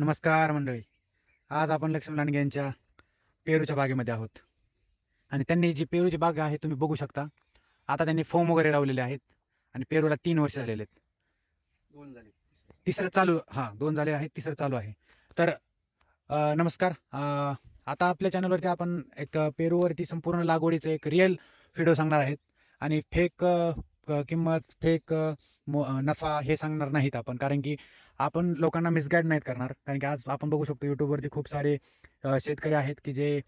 नमस्कार मंडळी. आज आपण लक्ष्मण लांडगे यांच्या पेरूच्या बागेमध्ये आहोत. आणि त्यांनी जी पेरूची बाग आहे तुम्ही बघू शकता. आता त्यांनी फोम वगैरे लावलेले आहेत आणि पेरूला तीन वर्ष झालेले आहेत. दोन झाले. तिसरं चालू हां दोन झाले आहेत तिसरं चालू आहे. तर अं, नमस्कार. अं, आता आपल्या चॅनलवरती आपण एक पेरूवरती संपूर्ण लागवडीचं एक रिअल व्हिडिओ सांगणार आहेत. आणि फेक किंमत फेक नफा हे सांगणार नाहीत आपण. कारण की आपण लोकांना मिसगाईड नाहीत करणार. कारण की आज आपण बघू शकतो यूट्यूबवरती खूप सारे शेतकरी आहेत की जे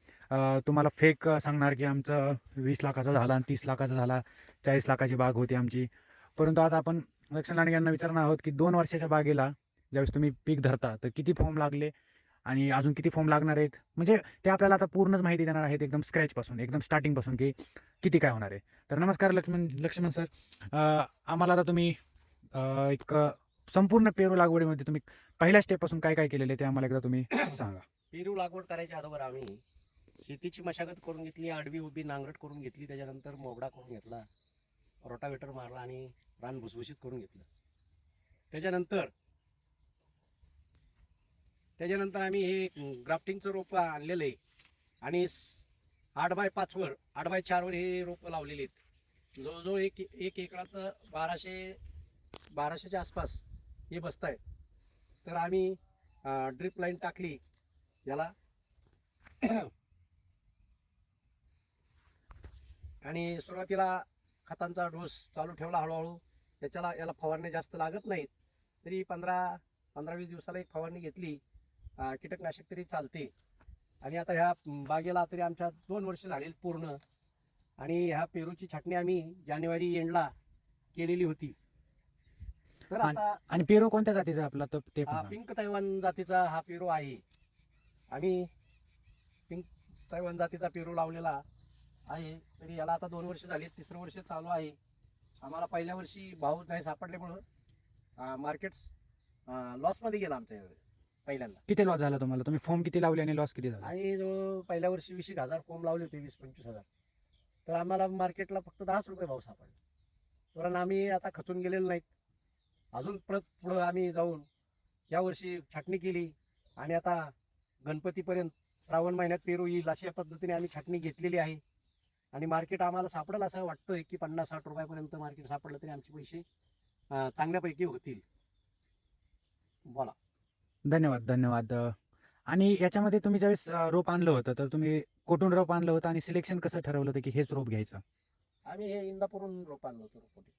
तुम्हाला फेक सांगणार की आमचं वीस लाखाचा झाला आणि तीस लाखाचा झाला चाळीस लाखाची बाग होती आमची. परंतु आज आपण लक्ष्मण लांडगे यांना विचारणार आहोत की दोन वर्षाच्या बागेला ज्यावेळेस तुम्ही पीक धरता तर किती फॉर्म लागले आणि अजून किती फॉर्म लागणार आहेत? म्हणजे ते आपल्याला आता पूर्णच माहिती देणार आहेत एकदम स्क्रॅचपासून एकदम स्टार्टिंगपासून की किती काय होणार आहे. तर नमस्कार लक्ष्मण लक्ष्मण सर आम्हाला आता तुम्ही एक संपूर्ण पेरू लागवडीमध्ये तुम्ही पहिल्या स्टेपपासून काय काय केलेले ते आम्हाला एकदा तुम्ही सांगा. पेरू लागवड करायच्या अगोदर आम्ही शेतीची मशागत करून घेतली आडवी उभी नांगरट करून घेतली त्याच्यानंतर मोगडा करून घेतला रोटावेटर मारला आणि रान भुसभुशीत करून घेतलं. त्याच्यानंतर त्याच्यानंतर आम्ही हे ग्राफ्टिंगचं रोप आणलेलं आहे आणि आठ बाय पाचवर आठ बाय चारवर हे रोपं लावलेली आहेत. जवळजवळ एक एक एकराचं बाराशे बाराशेच्या आसपास हे बसत आहे तर आम्ही ड्रिप लाईन टाकली. याला आणि सुरुवातीला खतांचा डोस चालू ठेवला हळूहळू. याच्याला याला फवारणी जास्त लागत नाहीत. तरी पंधरा पंधरा वीस दिवसाला एक फवारणी घेतली. कीटकनाशक तरी चालते. आणि आता ह्या बागेला तरी आमच्या दोन वर्ष झालेली पूर्ण. आणि ह्या पेरूची छाटणी आम्ही जानेवारी एंडला केलेली होती. तर आणि- आता आणि पेरू कोणत्या जातीचा आपला तो हा. पिंक तैवान जातीचा हा पेरू आहे. आम्ही पिंक तैवान जातीचा पेरू लावलेला आहे. तरी याला आता दोन वर्ष झाली तिसरं वर्ष चालू आहे. आम्हाला पहिल्या वर्षी भाव नाही सापडल्यामुळं मार्केट्स लॉसमध्ये गेला आमच्या यावेळी पहिल्यांदा. किती लॉस झाला तुम्हाला? तुम्ही फॉर्म किती लावले आणि लॉस किती झाला? आणि जो पहिल्या वर्षी वीस एक हजार कोंब लावले होते वीस पंचवीस हजार. तर आम्हाला मार्केटला फक्त दहाच रुपये भाव सापडला. कारण आम्ही आता खचून गेलेलो नाहीत. अजून परत पुढं आम्ही जाऊन या वर्षी छाटणी केली आणि आता गणपतीपर्यंत श्रावण महिन्यात पेरू येईल अशा पद्धतीने आम्ही छाटणी घेतलेली आहे. आणि मार्केट आम्हाला सापडेल असं वाटतंय की पन्नास साठ रुपयापर्यंत मार्केट सापडलं तरी आमचे पैसे चांगल्यापैकी होतील. बोला. धन्यवाद धन्यवाद. आणि याच्यामध्ये तुम्ही ज्यावेळेस रोप आणलं होतं तर तुम्ही कुठून रोप आणलं होतं आणि सिलेक्शन कसं ठरवलं होतं की हेच रोप घ्यायचं? आम्ही हे इंदापूरून रोप आणलं होतं रोपटे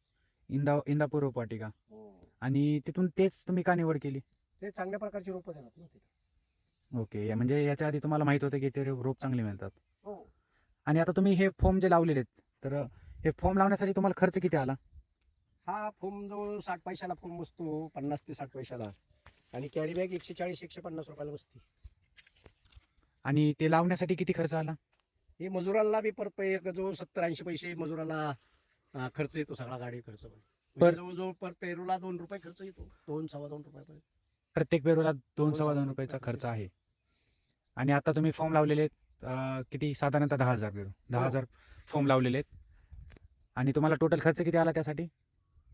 इंदा इंदापूर रोप वाटिका हो. आणि तिथून तेच तुम्ही का निवड केली? ते चांगल्या प्रकारची रोपं देतात ना तिथे. ओके या- म्हणजे याच्या आधी तुम्हाला माहीत होतं की ते रोप चांगले मिळतात. हो. आणि आता तुम्ही हे फॉर्म जे लावलेले आहेत तर हे फॉर्म लावण्यासाठी तुम्हाला खर्च किती आला? हा फोम जवळ साठ पैशाला फोम बसतो पन्नास ते साठ पैशाला. आणि कॅरी बॅग एकशे चाळीस एकशे पन्नास रुपयाला बसते. आणि ते लावण्यासाठी किती खर्च आला? हे मजुरांना बी परत पै- जवळ सत्तर ऐंशी पैसे मजुरांना खर्च येतो सगळा गाडी खर्च. पण म्हणजे जवळजवळ पर पेरूला दोन रुपये खर्च येतो. दोन सव्वा दोन रुपयापर्यंत. प्रत्येक पेरूला दोन सव्वा दोन रुपयाचा रुपये खर्च आहे. आणि आता तुम्ही फॉर्म लावलेले आहेत अ, किती? साधारणतः दहा हजार पेरू. दहा हो. हजार फॉर्म लावलेले आहेत. आणि तुम्हाला टोटल खर्च किती आला त्यासाठी?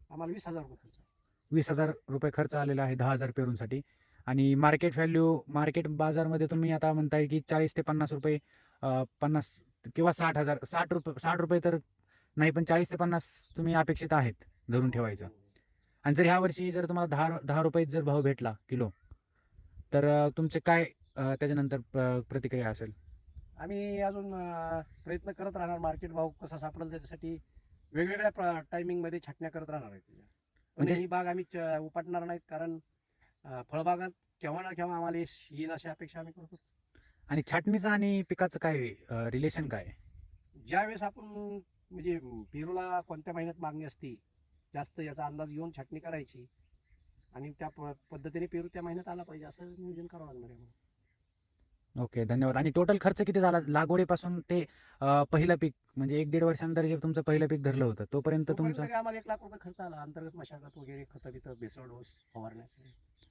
आम्हाला वीस हजार रुपये खर्च. वीस हजार रुपये खर्च आलेला आहे दहा हजार पेरूंसाठी. आणि मार्केट व्हॅल्यू मार्केट बाजारमध्ये तुम्ही आता म्हणताय की चाळीस ते पन्नास रुपये अ, पन्नास किंवा साठ हजार साठ रुपये साठ रुपये तर नाही पण चाळीस ते पन्नास तुम्ही अपेक्षित आहेत धरून ठेवायचं. आणि जर ह्या वर्षी जर तुम्हाला दहा दहा रुपये जर भाव भेटला किलो तर तुमचे काय त्याच्यानंतर प्र- प्रतिक्रिया असेल? आम्ही अजून प्रयत्न करत राहणार. मार्केट भाव कसा सापडेल त्याच्यासाठी वेगवेगळ्या टायमिंगमध्ये छाटण्या करत राहणार आहे त्याच्या म्हणजे ही बाग आम्ही उपटणार नाहीत कारण फळबागात केव्हा ना केव्हा आम्हाला यश येईल अशी अपेक्षा आम्ही करतो. आणि छाटणीचं आणि पिकाचं काय रिलेशन काय? ज्यावेळेस आपण म्हणजे पेरूला कोणत्या महिन्यात मागणी असते जास्त याचा अंदाज घेऊन छाटणी करायची आणि त्या प- पद्धतीने पेरू त्या महिन्यात आला पाहिजे असं नियोजन करावं लागणार आहे. ओके धन्यवाद. आणि टोटल खर्च किती झाला? लागवडीपासून ते अ, पहिलं पीक म्हणजे एक दीड वर्षानंतर जे तुमचं पहिलं पीक धरलं होतं तोपर्यंत तोपर्यंत तुमचं काय आम्हाला एक लाख रुपये खर्च आला. अंतर्गत मशागत वगैरे खतं बितं बेसळ डोस फवारण्या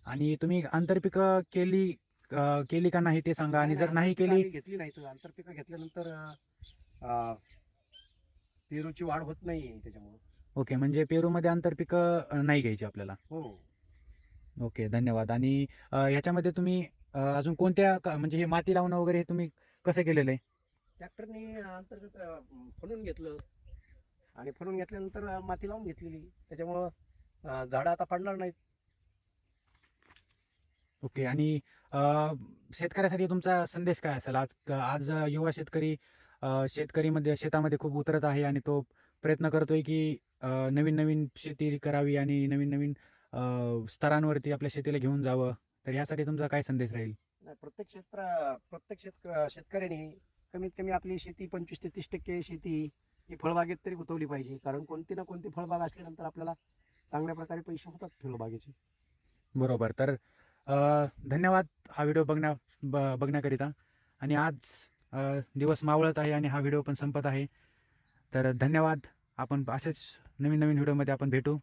आणि तुम्ही आंतरपिक केली अ, केली का नाही ते सांगा. आणि जर नाही केली आम्ही घेतली नाही. तर आंतरपिकं घेतल्यानंतर अं, पेरूची वाढ होत नाही त्याच्यामुळे. ओके म्हणजे पेरूमध्ये आंतरपिक नाही घ्यायची आपल्याला. हो. ओके धन्यवाद. आणि अ, याच्यामध्ये तुम्ही अ, अजून कोणत्या का- म्हणजे हे माती लावणं वगैरे हे तुम्ही कसं केलेलं आहे? ट्रॅक्टरनी अंतर्गत अं, फणून घेतलं. आणि फणून घेतल्यानंतर अं, माती लावून घेतलेली. त्याच्यामुळं अं, झाडं आता पडणार नाहीत. ओके आणि अ, शेतकऱ्यासाठी तुमचा संदेश काय असेल? आज आज युवा शेतकरी अ, शेतकरीमध्ये शेतामध्ये खूप उतरत आहे आणि तो प्रयत्न करतोय की नवीन नवीन शेती करावी आणि नवीन नवीन स्तरांवरती आपल्या शेतीला घेऊन जावं. तर यासाठी तुमचा काय संदेश राहील? प्रत्येक क्षेत्र प्रत्येक शेतक शेतकऱ्याने कमीत कमी आपली शेती पंचवीस ते तीस टक्के शेती ही फळबागेत तरी गुंतवली पाहिजे. कारण कोणती ना कोणती फळबाग असल्यानंतर आपल्याला चांगल्या प्रकारे पैसे होतात फळबागेचे. बरोबर. तर धन्यवाद हा व्हिडिओ बघण्या बघण्याकरिता. आणि आज दिवस मावळत आहे आणि हा व्हिडिओ पण संपत आहे. तर धन्यवाद. आपण असेच नवीन नवीन व्हिडिओमध्ये आपण भेटू.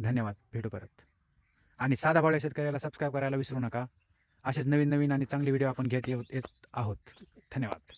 धन्यवाद. भेटू परत. आणि साधा भावड्या शेतकऱ्याला सबस्क्राईब करायला विसरू नका. असेच नवीन नवीन आणि चांगले व्हिडिओ आपण घेत येत येत आहोत. धन्यवाद.